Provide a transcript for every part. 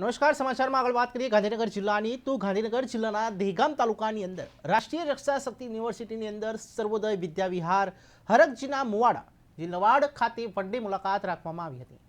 નમસ્કાર, સમાચારમાં આગળ વાત કરીએ ગાંધીનગર જિલ્લાની. તો ગાંધીનગર જિલ્લાના દહેગામ તાલુકાની અંદર રાષ્ટ્રીય રક્ષા શક્તિ યુનિવર્સિટીની અંદર સર્વોદય વિદ્યાવિહાર હરકજીના મુવાડા, જે લવાડ ખાતે વનડે મુલાકાત રાખવામાં આવી હતી.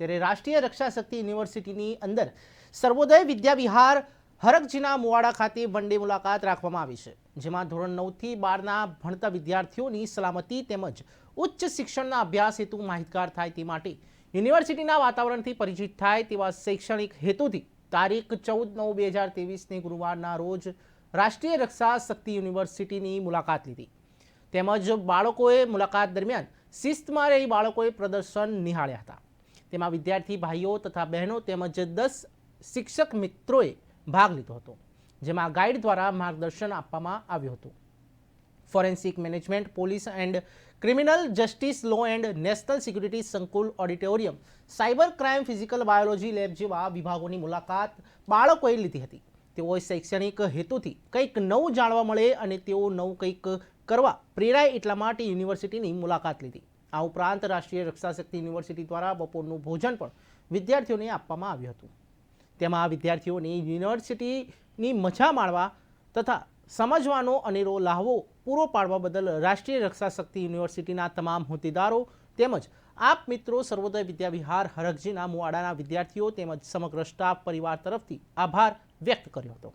ત્યારે રાષ્ટ્રીય રક્ષા શક્તિ યુનિવર્સિટીની અંદર સર્વોદય વિદ્યાવિહાર હરકજીના મુવાડા ખાતે વન ડે મુલાકાત રાખવામાં આવી છે, જેમાં ધોરણ નવથી બારના ભણતા વિદ્યાર્થીઓની સલામતી તેમજ ઉચ્ચ શિક્ષણના અભ્યાસ હેતુ માહિતગાર થાય તે માટે યુનિવર્સિટીના વાતાવરણથી પરિચિત થાય તેવા શૈક્ષણિક હેતુથી તારીખ ચૌદ નવ બે હજાર ત્રેવીસની ગુરુવારના રોજ રાષ્ટ્રીય રક્ષા શક્તિ યુનિવર્સિટીની મુલાકાત લીધી. તેમજ બાળકોએ મુલાકાત દરમિયાન શિસ્તમાં રહી બાળકોએ પ્રદર્શન નિહાળ્યા હતા. તેમાં વિદ્યાર્થી ભાઈઓ તથા બહેનો તેમજ દસ શિક્ષક મિત્રોએ ભાગ લીધો હતો, જેમાં ગાઈડ દ્વારા માર્ગદર્શન આપવામાં આવ્યું હતું. Forensic management, police and criminal justice, law and national security સંકુલ auditorium. Cyber crime, physical biology lab જેવા વિભાગોની મુલાકાત બાળકોએ લીધી હતી. તેઓએ શૈક્ષણિક હેતુથી કંઈક નવું જાણવા મળે અને તેઓ નવું કંઈક કરવા પ્રેરાય એટલા માટે યુનિવર્સિટીની મુલાકાત લીધી. આ ઉપરાંત રાષ્ટ્રીય રક્ષા શક્તિ યુનિવર્સિટી દ્વારા બપોરનું ભોજન પણ વિદ્યાર્થીઓને આપવામાં આવ્યું હતું. તેમાં વિદ્યાર્થીઓને યુનિવર્સિટીની મજા માણવા તથા સમજવાનો અનેરો લાહવો પૂરો પાડવા બદલ રાષ્ટ્રીય રક્ષા શક્તિ યુનિવર્સિટીના તમામ હોદ્દેદારો તેમજ આપ મિત્રો સર્વોદય વિદ્યાવિહાર હરકજીના મુવાડાના વિદ્યાર્થીઓ તેમજ સમગ્ર સ્ટાફ પરિવાર તરફથી આભાર વ્યક્ત કર્યો હતો.